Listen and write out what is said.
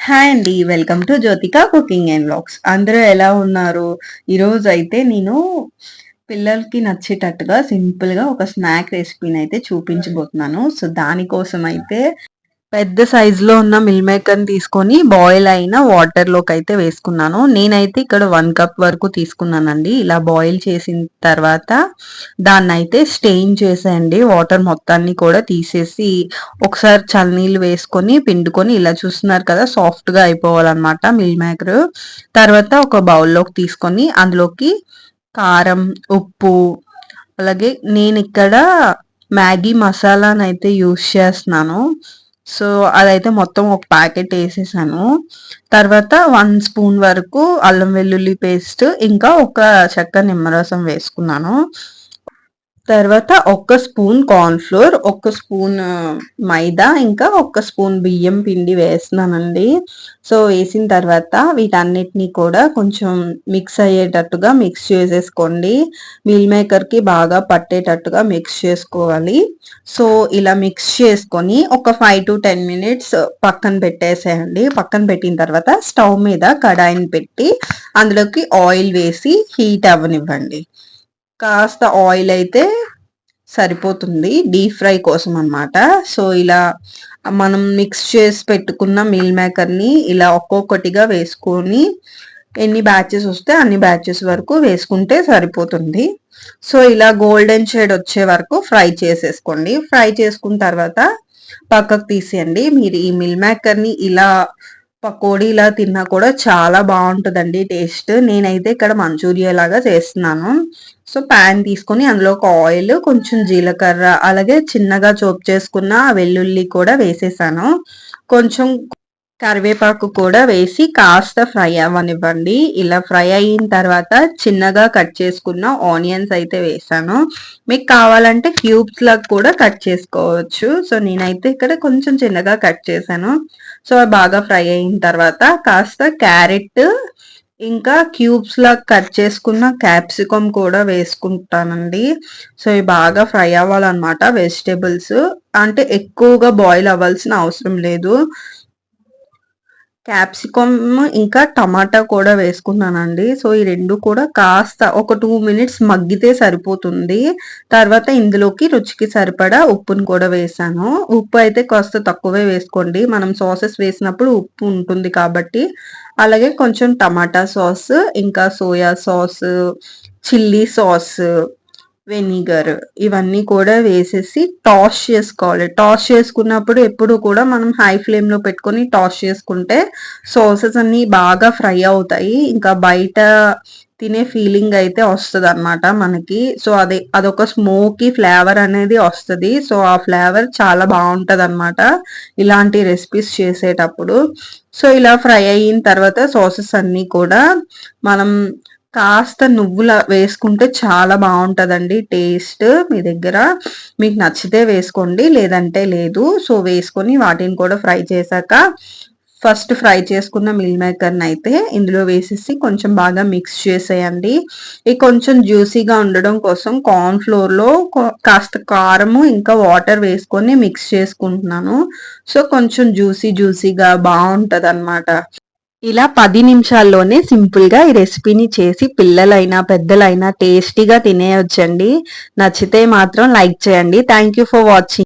Hi అండి welcome to Jyothika cooking and blogs అందరూ ఎలా ఉన్నారు? ఈరోజు అయితే నేను పిల్లలకి నచ్చేటట్టుగా సింపుల్గా ఒక స్నాక్ రెసిపీని అయితే చూపించబోతున్నాను. సో దానికోసం అయితే పెద్ద సైజులో ఉన్న మిల్ మేకర్ని తీసుకొని బాయిల్ అయిన వాటర్లోకి అయితే వేసుకున్నాను. నేనైతే ఇక్కడ వన్ కప్ వరకు తీసుకున్నానండి. ఇలా బాయిల్ చేసిన తర్వాత దాన్ని అయితే స్టెయిన్ చేసేయండి. వాటర్ మొత్తాన్ని కూడా తీసేసి ఒకసారి చల్లనీళ్ళు వేసుకొని పిండుకొని ఇలా చూస్తున్నారు కదా సాఫ్ట్గా అయిపోవాలన్నమాట మిల్ మేకర్ తర్వాత ఒక బౌల్లోకి తీసుకొని అందులోకి కారం ఉప్పు అలాగే నేను ఇక్కడ మ్యాగీ మసాలాను అయితే యూస్ చేస్తున్నాను. సో అదైతే మొత్తం ఒక ప్యాకెట్ వేసేసాను. తర్వాత వన్ స్పూన్ వరకు అల్లం వెల్లుల్లి పేస్ట్ ఇంకా ఒక చెక్క నిమ్మరసం వేసుకున్నాను. తర్వాత ఒక్క స్పూన్ కార్న్ఫ్లోర్ ఒక్క స్పూన్ మైదా ఇంకా ఒక్క స్పూన్ బియ్యం పిండి వేస్తున్నానండి. సో వేసిన తర్వాత వీటన్నిటిని కూడా కొంచెం మిక్స్ అయ్యేటట్టుగా మిక్స్ చేసేసుకోండి. మీల్ మేకర్కి బాగా పట్టేటట్టుగా మిక్స్ చేసుకోవాలి. సో ఇలా మిక్స్ చేసుకొని ఒక ఫైవ్ టు టెన్ మినిట్స్ పక్కన పెట్టేసేయండి. పక్కన పెట్టిన తర్వాత స్టవ్ మీద కడాయిని పెట్టి అందులోకి ఆయిల్ వేసి హీట్ అవ్వనివ్వండి. కాస్త ఆయిల్ అయితే సరిపోతుంది డీప్ ఫ్రై కోసం అనమాట సో ఇలా మనం మిక్స్ చేసి పెట్టుకున్న మీల్ మేకర్ని ఇలా ఒక్కొక్కటిగా వేసుకొని ఎన్ని బ్యాచెస్ వస్తే అన్ని బ్యాచెస్ వరకు వేసుకుంటే సరిపోతుంది. సో ఇలా గోల్డెన్ షేడ్ వచ్చే వరకు ఫ్రై చేసేసుకోండి. ఫ్రై చేసుకున్న తర్వాత పక్కకు తీసేయండి. మీరు ఈ మిల్ మేకర్ని ఇలా పకోడీ ఇలా తిన్నా కూడా చాలా బాగుంటుందండి టేస్ట్. నేనైతే ఇక్కడ మంచూరియా లాగా చేస్తున్నాను. సో ప్యాన్ తీసుకొని అందులో ఒక ఆయిల్ కొంచెం జీలకర్ర అలాగే చిన్నగా చోప్ చేసుకున్న వెల్లుల్లి కూడా వేసేసాను. కొంచెం కరివేపాకు కూడా వేసి కాస్త ఫ్రై అవ్వనివ్వండి. ఇలా ఫ్రై అయిన తర్వాత చిన్నగా కట్ చేసుకున్న ఆనియన్స్ అయితే వేసాను. మీకు కావాలంటే క్యూబ్స్ లాగా కూడా కట్ చేసుకోవచ్చు. సో నేనైతే ఇక్కడ కొంచెం చిన్నగా కట్ చేశాను. సో బాగా ఫ్రై అయిన తర్వాత కాస్త క్యారెట్ ఇంకా క్యూబ్స్ లా కట్ చేసుకున్న క్యాప్సికమ్ కూడా వేసుకుంటానండి. సో ఇవి బాగా ఫ్రై అవ్వాలన్నమాట వెజిటేబుల్స్. అంటే ఎక్కువగా బాయిల్ అవ్వాల్సిన అవసరం లేదు. క్యాప్సికమ్ ఇంకా టమాటా కూడా వేసుకున్నానండి. సో ఈ రెండు కూడా కాస్త ఒక టూ మినిట్స్ మగ్గితే సరిపోతుంది. తర్వాత ఇందులోకి రుచికి సరిపడా ఉప్పును కూడా వేసాను. ఉప్పు అయితే కాస్త తక్కువే వేసుకోండి. మనం సాసెస్ వేసినప్పుడు ఉప్పు ఉంటుంది కాబట్టి. అలాగే కొంచెం టమాటా సాస్ ఇంకా soya sauce chilli sauce vinegar ఇవన్నీ కూడా వేసేసి టాస్ చేసుకోవాలి. టాస్ చేసుకున్నప్పుడు ఎప్పుడు కూడా మనం హై ఫ్లేమ్లో పెట్టుకొని టాస్ చేసుకుంటే సాసెస్ అన్నీ బాగా ఫ్రై అవుతాయి. ఇంకా బయట తినే ఫీలింగ్ అయితే వస్తుంది అనమాట మనకి. సో అదే అదొక స్మోకీ ఫ్లేవర్ అనేది వస్తుంది. సో ఆ ఫ్లేవర్ చాలా బాగుంటుంది అనమాట ఇలాంటి రెసిపీస్ చేసేటప్పుడు. సో ఇలా ఫ్రై అయిన తర్వాత సాసెస్ అన్నీ కూడా మనం కాస్త నువ్వుల వేసుకుంటే చాలా బాగుంటుందండి టేస్ట్ మీ దగ్గర. మీకు నచ్చితే వేసుకోండి లేదంటే లేదు. సో వేసుకొని వాటిని కూడా ఫ్రై చేశాక ఫస్ట్ ఫ్రై చేసుకున్న మిల్ మేకర్ని అయితే ఇందులో వేసేసి కొంచెం బాగా మిక్స్ చేసేయండి. ఇది కొంచెం జ్యూసీగా ఉండడం కోసం కార్న్ ఫ్లోర్లో కాస్త కారము ఇంకా వాటర్ వేసుకొని మిక్స్ చేసుకుంటున్నాను. సో కొంచెం జ్యూసీ జ్యూసీగా బాగుంటుంది అనమాట ఇలా పది నిమిషాల్లోనే సింపుల్గా ఈ రెసిపీని చేసి పిల్లలైనా పెద్దలైనా టేస్టీగా తినేయొచ్చండి. నచ్చితే మాత్రం లైక్ చేయండి. Thank you for watching.